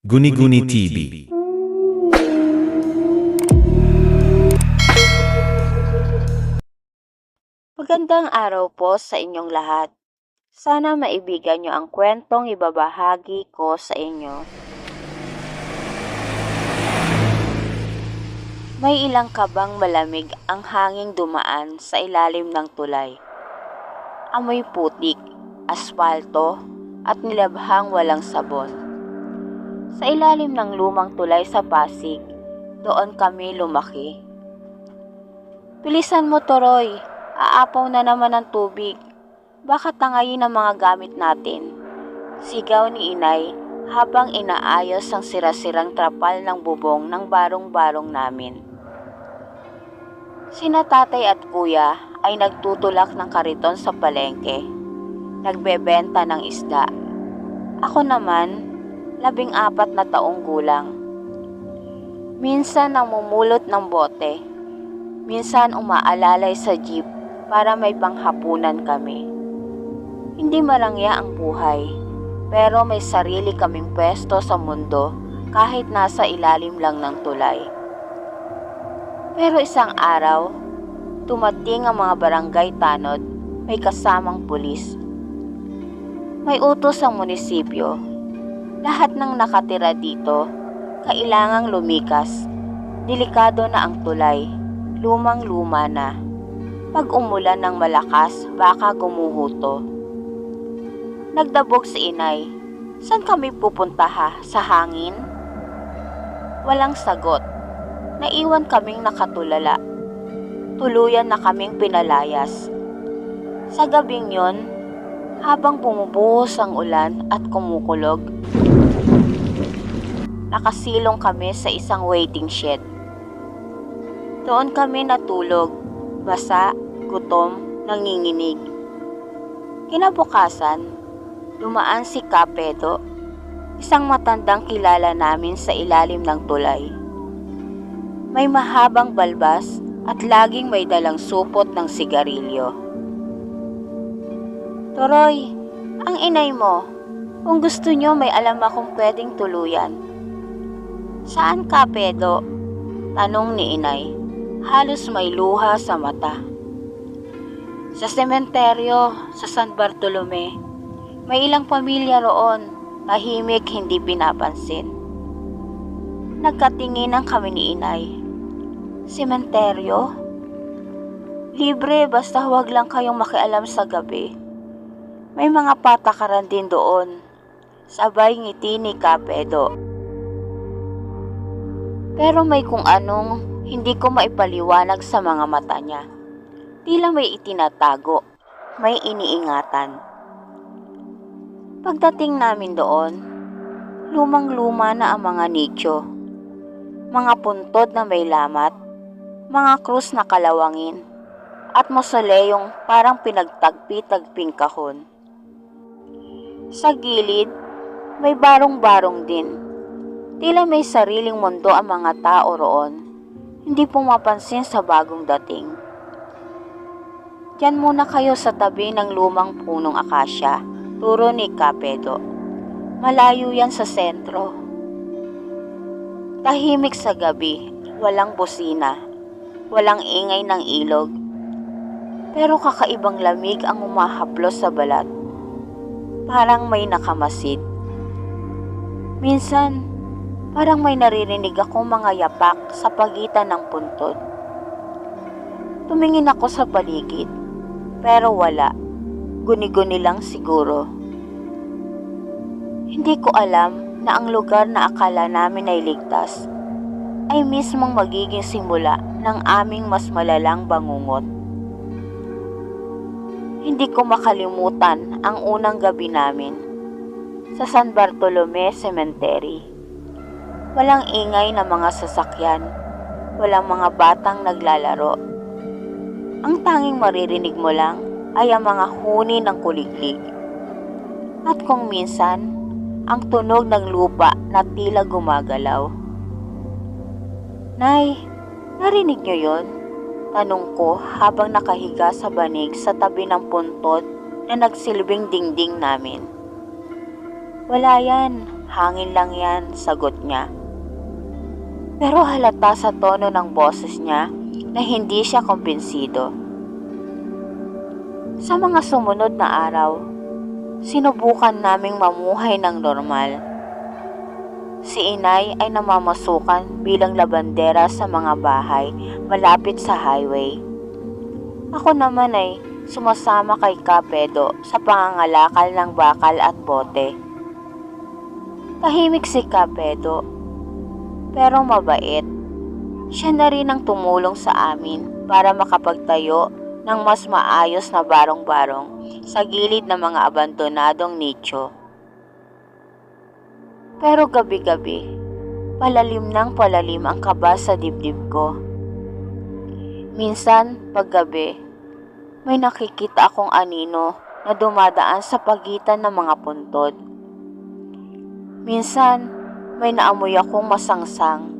Guni-Guni TV. Magandang araw po sa inyong lahat. Sana maibigan nyo ang kwentong ibabahagi ko sa inyo. May ilang kabang malamig ang hanging dumaan sa ilalim ng tulay. Amoy putik, asfalto, at nilabhang walang sabon. Sa ilalim ng lumang tulay sa Pasig, doon kami lumaki. Bilisan mo, Toroy. Aapaw na naman ang tubig. Baka tangayin ang mga gamit natin. Sigaw ni inay habang inaayos ang sirasirang trapal ng bubong ng barong-barong namin. Sina tatay at kuya ay nagtutulak ng kariton sa palengke. Nagbebenta ng isda. Ako naman, labing apat na taong gulang. Minsan namumulot ng bote. Minsan umaalalay sa jeep para may panghapunan kami. Hindi marangya ang buhay, pero may sarili kaming pwesto sa mundo kahit nasa ilalim lang ng tulay. Pero isang araw, tumating ang mga barangay tanod, may kasamang pulis. May utos ang munisipyo. Lahat ng nakatira dito, kailangang lumikas. Delikado na ang tulay, lumang-luma na. Pag umulan ng malakas, baka gumuhuto. Nagdabog si inay. Saan kami pupunta ha? Sa hangin? Walang sagot. Naiwan kaming nakatulala. Tuluyan na kaming pinalayas. Sa gabing yon, habang bumubuhos ang ulan at kumukulog, nakasilong kami sa isang waiting shed. Doon kami natulog, basa, gutom, nanginginig. Kinabukasan, dumaan si Kapedo, isang matandang kilala namin sa ilalim ng tulay. May mahabang balbas at laging may dalang supot ng sigarilyo. Toroy, ang inay mo, kung gusto nyo may alam akong pwedeng tuluyan. Saan ka, Pedo? Tanong ni inay. Halos may luha sa mata. Sa sementeryo, sa San Bartolome, may ilang pamilya roon, tahimik hindi pinapansin. Nagkatinginan kami ni inay. Sementeryo? Libre basta huwag lang kayong makialam sa gabi. May mga patakaran din doon. Sabay ngiti ni Kapedo. Pero may kung anong hindi ko maipaliwanag sa mga mata niya. Tila may itinatago, may iniingatan. Pagdating namin doon, lumang-luma na ang mga nicho. Mga puntod na may lamat, mga krus na kalawangin, at mosoleyong parang pinagtagpi-tagping kahon. Sa gilid, may barong-barong din. Tila may sariling mundo ang mga tao roon. Hindi pumapansin sa bagong dating. Diyan muna kayo sa tabi ng lumang punong akasya, turo ni Kapedo. Malayo yan sa sentro. Tahimik sa gabi, walang busina, walang ingay ng ilog. Pero kakaibang lamig ang umahaplos sa balat. Parang may nakamasid. Minsan, parang may naririnig akong mga yapak sa pagitan ng puntod. Tumingin ako sa paligid, pero wala. Guni-guni lang siguro. Hindi ko alam na ang lugar na akala namin ay ligtas ay mismong magiging simula ng aming mas malalang bangungot. Hindi ko makalimutan ang unang gabi namin sa San Bartolome Cemetery. Walang ingay na mga sasakyan, walang mga batang naglalaro. Ang tanging maririnig mo lang ay ang mga huni ng kuliglig. At kung minsan, ang tunog ng lupa na tila gumagalaw. Nay, narinig niyo yon? Tanong ko habang nakahiga sa banig sa tabi ng puntod na nagsilbing dingding namin. Wala yan, hangin lang yan, sagot niya. Pero halata sa tono ng boses niya na hindi siya kumbinsido. Sa mga sumunod na araw, sinubukan naming mamuhay ng normal. Si inay ay namamasukan bilang labandera sa mga bahay malapit sa highway. Ako naman ay sumasama kay Kapedo sa pangangalakal ng bakal at bote. Tahimik si Kapedo, pero mabait. Siya na rin ang tumulong sa amin para makapagtayo ng mas maayos na barong-barong sa gilid ng mga abandonadong nicho. Pero gabi-gabi, palalim ng palalim ang kaba sa dibdib ko. Minsan, paggabi, may nakikita akong anino na dumadaan sa pagitan ng mga puntod. Minsan, may naamoy akong masangsang.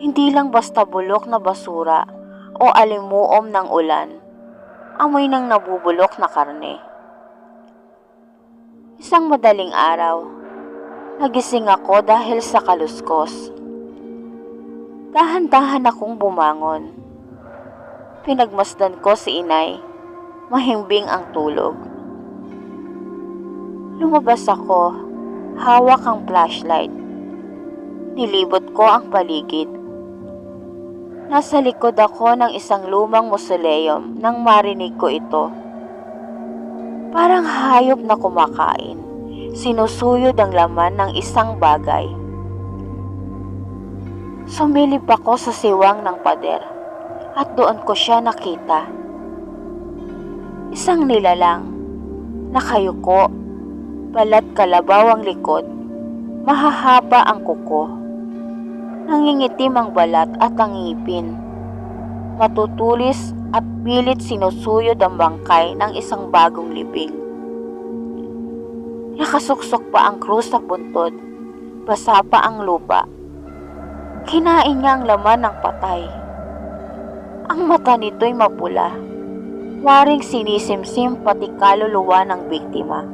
Hindi lang basta bulok na basura o alimuom ng ulan. Amoy ng nabubulok na karne. Isang madaling araw, nagising ako dahil sa kaluskos. Dahan-dahan akong bumangon. Pinagmasdan ko si inay. Mahimbing ang tulog. Lumabas ako, hawak ang flashlight. Nilibot ko ang paligid. Nasa likod ako ng isang lumang mausoleum nang marinig ko ito. Parang hayop na kumakain. Sinusuyod ang laman ng isang bagay. Sumilip ako sa siwang ng pader at doon ko siya nakita. Isang nilalang, nakayuko, balat kalabaw ang likod, mahahaba ang kuko. Nangingitim ang balat at ang ngipin. Matutulis at pilit sinusuyod ang bangkay ng isang bagong libing. Nakasuksok pa ang krus sa puntod, basa pa ang lupa. Kinain niya ang laman ng patay. Ang mata nito'y mapula. Waring sinisimsim pati kaluluwa ng biktima.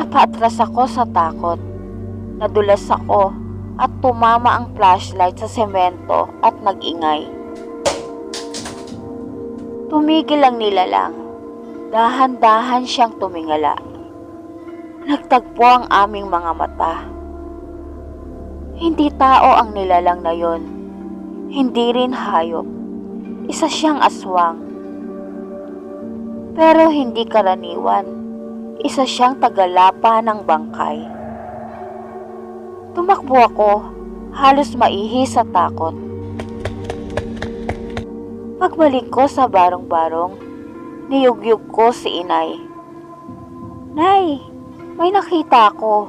Napatras ako sa takot. Nadulas ako at tumama ang flashlight sa semento at nag-ingay. Tumigil ang nilalang. Dahan-dahan siyang tumingala. Nagtagpo ang aming mga mata. Hindi tao ang nilalang na yon. Hindi rin hayop. Isa siyang aswang. Pero hindi karaniwan. Isa siyang tagalapa ng bangkay. Tumakbo ako, halos maihi sa takot. Pagbalik ko sa barong-barong, niyugyug ko si inay. Nay, may nakita ako.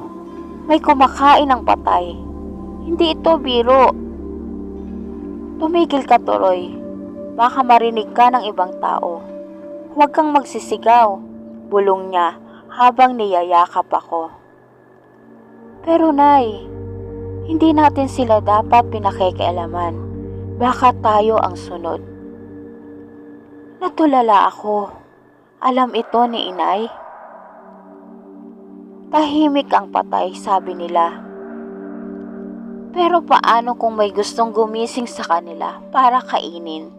May kumakain ng patay. Hindi ito biro. Tumigil ka, Turoy. Baka marinig ka ng ibang tao. Huwag kang magsisigaw, bulong niya habang niyayakap ako. Pero nay, hindi natin sila dapat pinakikialaman. Baka tayo ang sunod. Natulala ako. Alam ito ni inay. Tahimik ang patay, sabi nila. Pero paano kung may gustong gumising sa kanila para kainin?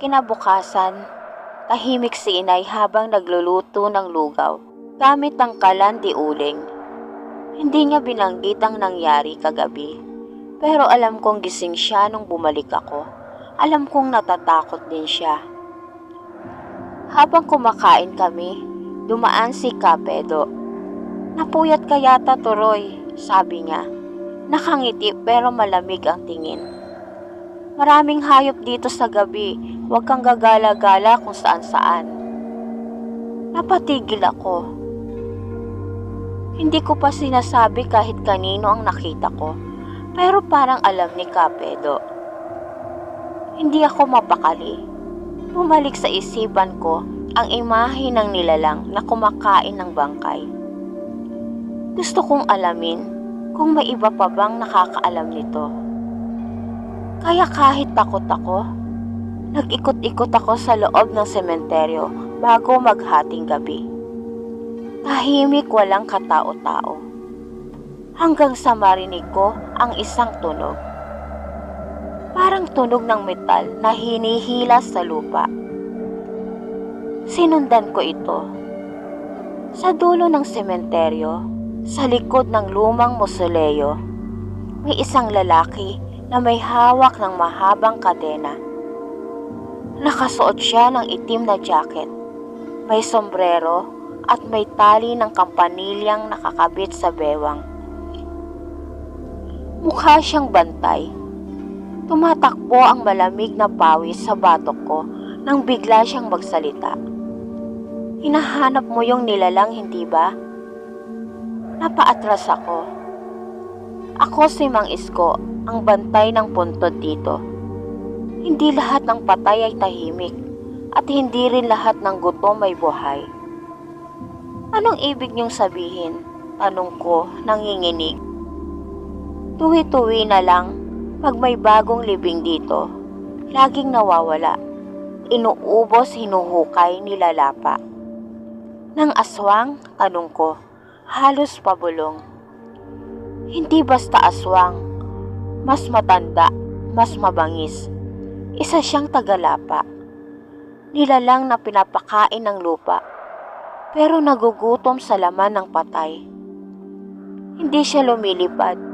Kinabukasan, tahimik si inay habang nagluluto ng lugaw gamit ang kalan di uling. Hindi niya binanggit ang nangyari kagabi. Pero alam kong gising siya nung bumalik ako. Alam kong natatakot din siya. Habang kumakain kami, dumaan si Kapedo. Napuyat ka yata, Turoy, sabi niya. Nakangiti pero malamig ang tingin. Maraming hayop dito sa gabi. Huwag kang gagala-gala kung saan-saan. Napatigil ako. Hindi ko pa sinasabi kahit kanino ang nakita ko. Pero parang alam ni Kapedo. Hindi ako mapakali. Bumalik sa isipan ko ang imahe ng nilalang na kumakain ng bangkay. Gusto kong alamin kung may iba pa bang nakakaalam nito. Kaya kahit takot ako, nag-ikot-ikot ako sa loob ng sementeryo bago maghating gabi. Tahimik walang katao-tao. Hanggang sa marinig ko ang isang tunog. Parang tunog ng metal na hinihila sa lupa. Sinundan ko ito. Sa dulo ng sementeryo, sa likod ng lumang mosoleo, may isang lalaki na may hawak ng mahabang kadena. Nakasuot siya ng itim na jacket, may sombrero at may tali ng kampanilyang nakakabit sa bewang. Mukha siyang bantay. Tumatakbo ang malamig na pawis sa batok ko nang bigla siyang magsalita. Hinahanap mo yung nilalang, hindi ba? Napaatras ako. Ako si Mang Isko, ang bantay ng puntod dito. Hindi lahat ng patay ay tahimik at hindi rin lahat ng gutom ay buhay. Anong ibig niyong sabihin? Tanong ko, nanginginig. Tuwi-tuwi na lang, pag may bagong libing dito, laging nawawala. Inuubos, hinuhukay, nilalapa. Nang aswang, tanong ko, halos pabulong. Hindi basta aswang, mas matanda, mas mabangis. Isa siyang tagalapa. Nilalang na pinapakain ng lupa, pero nagugutom sa laman ng patay. Hindi siya lumilipad,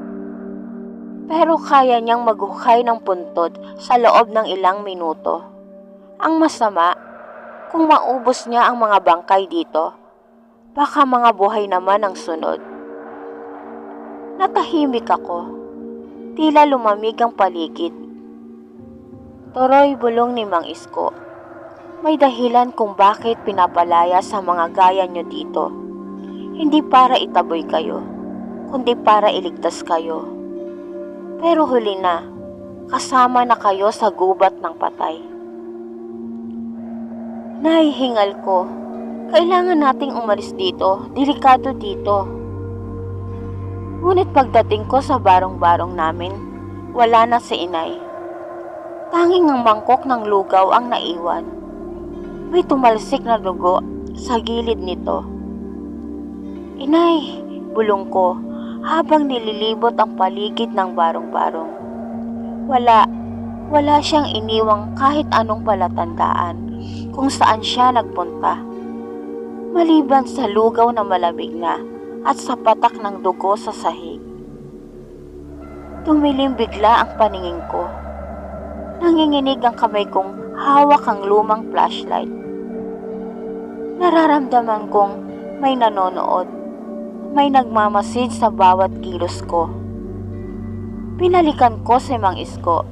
pero kaya niyang maghukay ng puntod sa loob ng ilang minuto. Ang masama, kung maubos niya ang mga bangkay dito, baka mga buhay naman ang sunod. Natahimik ako. Tila lumamig ang paligid. Toroy bulong ni Mang Isko. May dahilan kung bakit pinapalaya sa mga gaya nyo dito. Hindi para itaboy kayo, kundi para iligtas kayo. Pero huli na, kasama na kayo sa gubat ng patay. Nahihingal ko. Kailangan nating umalis dito. Delikado dito. Ngunit pagdating ko sa barong-barong namin, wala na si inay. Tanging ang mangkok ng lugaw ang naiwan. May tumalsik na dugo sa gilid nito. Inay, bulong ko habang nililibot ang paligid ng barong-barong. Wala, wala siyang iniwang kahit anong palatandaan kung saan siya nagpunta. Maliban sa lugaw na malamig na at sa patak ng dugo sa sahig. Tumilim bigla ang paningin ko. Nanginginig ang kamay kong hawak ang lumang flashlight. Nararamdaman kong may nanonood. May nagmamasid sa bawat kilos ko. Pinalikan ko si Mang Isko.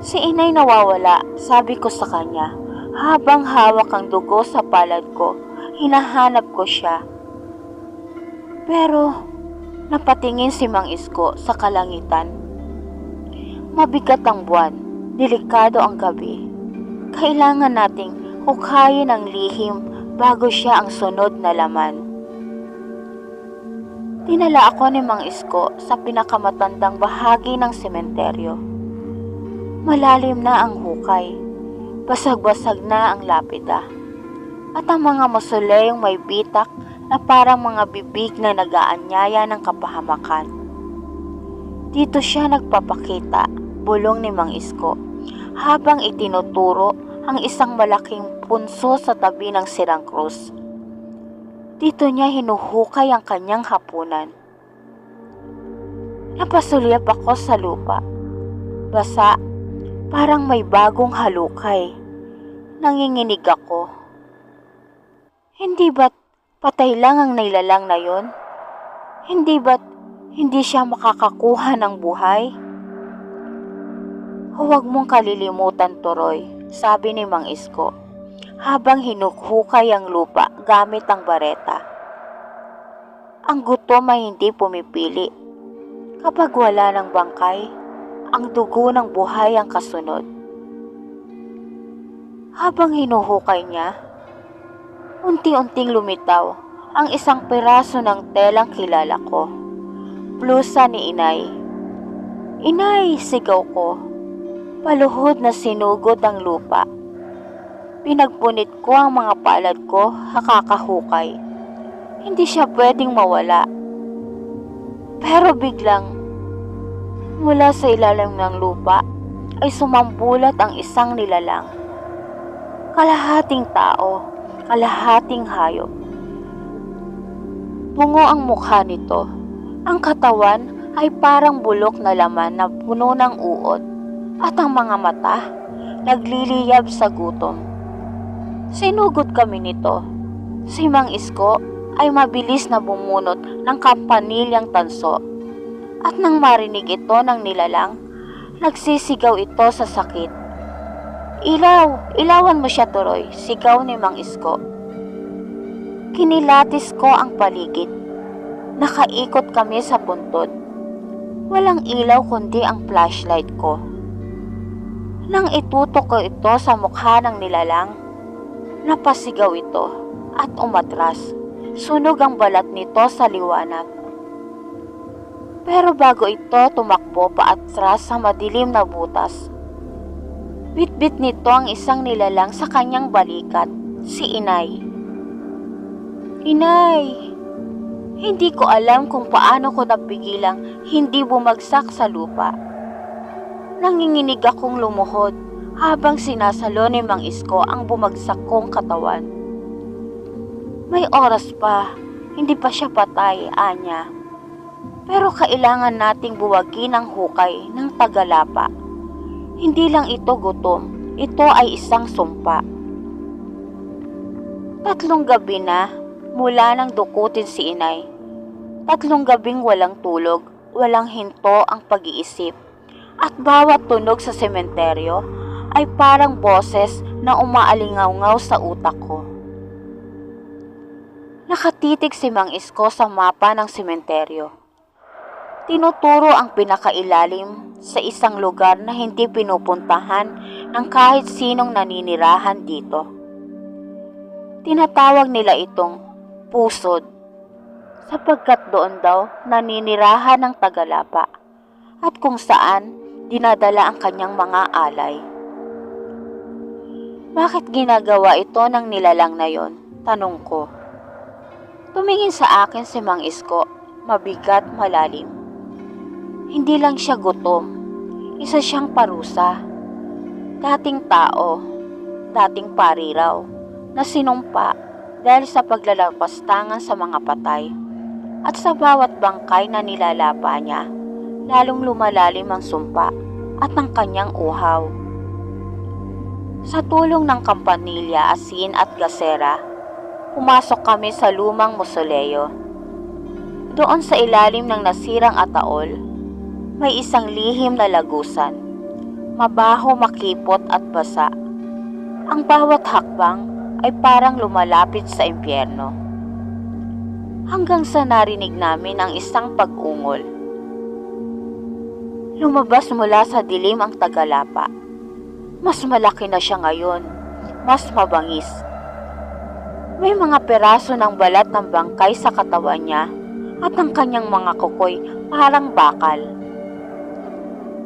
Si inay nawawala, sabi ko sa kanya. Habang hawak ang dugo sa palad ko, hinahanap ko siya. Pero, napatingin si Mang Isko sa kalangitan. Mabigat ang buwan, delikado ang gabi. Kailangan nating hukayin ang lihim bago siya ang sunod na laman. Dinala ako ni Mang Isko sa pinakamatandang bahagi ng sementeryo. Malalim na ang hukay. Basag-basag na ang lapida. At ang mga masuleyong may bitak na parang mga bibig na nagaanyaya ng kapahamakan. Dito siya nagpapakita, bulong ni Mang Isko, habang itinuturo ang isang malaking punso sa tabi ng sirang krus. Dito niya hinuhukay ang kanyang hapunan. Napasulyap ako sa lupa. Basa, parang may bagong halukay. Nanginginig ako. Hindi ba't patay lang ang nilalang na yon? Hindi ba't hindi siya makakakuha ng buhay? Huwag mong kalilimutan, Toroy, sabi ni Mang Isko, habang hinukhukay ang lupa gamit ang bareta. Ang gutom ay hindi pumipili. Kapag wala ng bangkay, ang dugo ng buhay ang kasunod. Habang hinuhukay niya, unti-unting lumitaw ang isang piraso ng telang kilala ko. Blusa ni inay. Inay, sigaw ko. Paluhod na sinugod ang lupa. Pinagpunit ko ang mga palad ko, hakakahukay. Hindi siya pwedeng mawala. Pero biglang, mula sa ilalim ng lupa, ay sumambulat ang isang nilalang. Kalahating tao, kalahating hayop. Bungo ang mukha nito. Ang katawan ay parang bulok na laman na puno ng uod at ang mga mata nagliliyab sa gutom. Sinugot kami nito. Si Mang Isko ay mabilis na bumunot ng kampanilyang tanso. At nang marinig ito ng nilalang, nagsisigaw ito sa sakit. Ilaw! Ilawan mo siya, Turoy! Sigaw ni Mang Isko. Kinilatis ko ang paligid. Nakaikot kami sa puntod. Walang ilaw kundi ang flashlight ko. Nang itutok ko ito sa mukha ng nilalang, napasigaw ito at umatras. Sunog ang balat nito sa liwanag. Pero bago ito tumakbo paatras sa madilim na butas, bitbit nito ang isang nilalang sa kanyang balikat, si Inay. Inay, hindi ko alam kung paano ko napigilang hindi bumagsak sa lupa. Nanginginig akong lumuhod habang sinasalo ni Mang Isko ang bumagsak kong katawan. May oras pa, hindi pa siya patay, Anya. Pero kailangan nating buwagin ang hukay ng tagalapa. Hindi lang ito gutom, ito ay isang sumpa. Tatlong gabi na mula nang dukutin si inay. Tatlong gabing walang tulog, walang hinto ang pag-iisip. At bawat tunog sa sementeryo ay parang boses na umaalingaw-ngaw sa utak ko. Nakatitig si Mang Isko sa mapa ng sementeryo. Tinuturo ang pinakailalim sa isang lugar na hindi pinupuntahan ng kahit sinong naninirahan dito. Tinatawag nila itong pusod sapagkat doon daw naninirahan ng tagalapa at kung saan dinadala ang kanyang mga alay. Bakit ginagawa ito ng nilalang na yon? Tanong ko. Tumingin sa akin si Mang Isko, mabigat malalim. Hindi lang siya gutom, isa siyang parusa. Dating tao, dating pari raw, na sinumpa dahil sa paglalapastangan sa mga patay. At sa bawat bangkay na nilalapa niya, lalong lumalalim ang sumpa at ang kanyang uhaw. Sa tulong ng kampanilya, asin at gasera, pumasok kami sa lumang musoleo. Doon sa ilalim ng nasirang ataol, may isang lihim na lagusan. Mabaho, makipot at basa. Ang bawat hakbang ay parang lumalapit sa impyerno. Hanggang sa narinig namin ang isang pag-ungol. Lumabas mula sa dilim ang tagalapa. Mas malaki na siya ngayon, mas mabangis. May mga peraso ng balat ng bangkay sa katawan niya at ang kanyang mga kukoy parang bakal.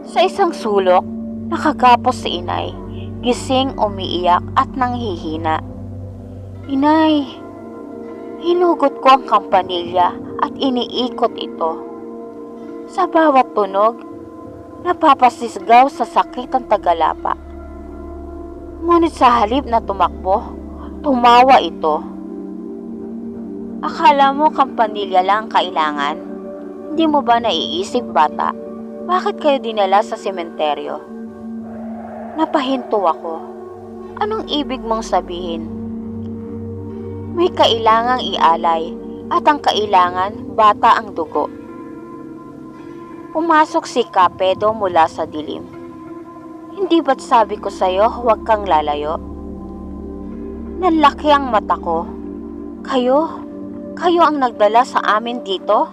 Sa isang sulok, nakagapos si inay, gising umiiyak at nanghihina. Inay, hinugot ko ang kampanilya at iniikot ito. Sa bawat tunog, napapasisgaw sa sakit ang tagalapa. Ngunit sa halip na tumakbo, tumawa ito. Akala mo kampanilya lang ang kailangan? Hindi mo ba naiisip bata? Bakit kayo dinala sa sementeryo? Napahinto ako. Anong ibig mong sabihin? May kailangang ialay at ang kailangan bata ang dugo. Pumasok si Kapedo mula sa dilim. Hindi ba't sabi ko sa'yo huwag kang lalayo? Nalaki ang mata ko. Kayo? Kayo ang nagdala sa amin dito?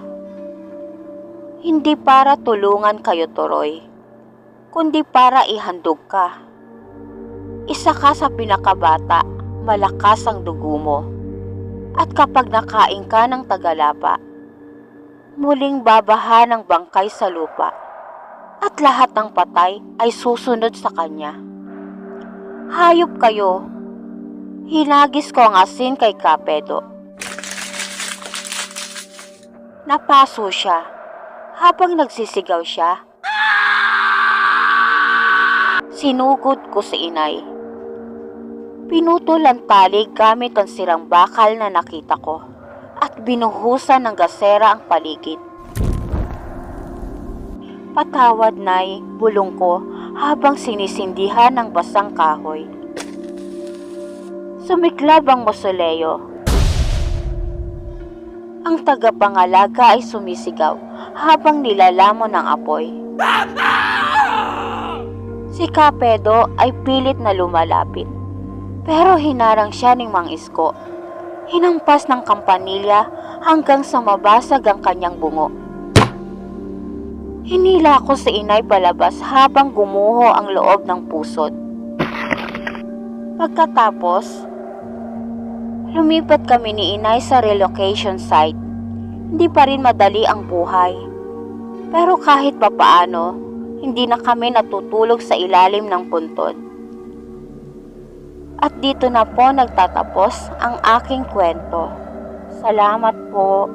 Hindi para tulungan kayo, Toroy, kundi para ihandog ka. Isa ka sa pinakabata, malakas ang dugo mo. At kapag nakain ka ng tagalapa, muling babaha ng bangkay sa lupa at lahat ng patay ay susunod sa kanya. Hayop kayo. Hinagis ko ang asin kay Kapedo. Napaso siya habang nagsisigaw siya. Sinugod ko si inay. Pinutol ang tali gamit ang sirang bakal na nakita ko at binuhusan ng gasera ang paligid. Patawad nay, bulong ko habang sinisindihan ng basang kahoy. Sumiklab ang mosoleo. Ang tagapangalaga ay sumisigaw habang nilalamon ng apoy. Si Kapedo ay pilit na lumalapit. Pero hinarang siya ng Mang Isko. Hinampas ng kampanilya hanggang sa mabasag ang kanyang bungo. Hinila ko si inay palabas habang gumuho ang loob ng pusod. Pagkatapos, lumipat kami ni inay sa relocation site. Hindi pa rin madali ang buhay. Pero kahit papaano, hindi na kami natutulog sa ilalim ng puntod. At dito na po nagtatapos ang aking kwento. Salamat po.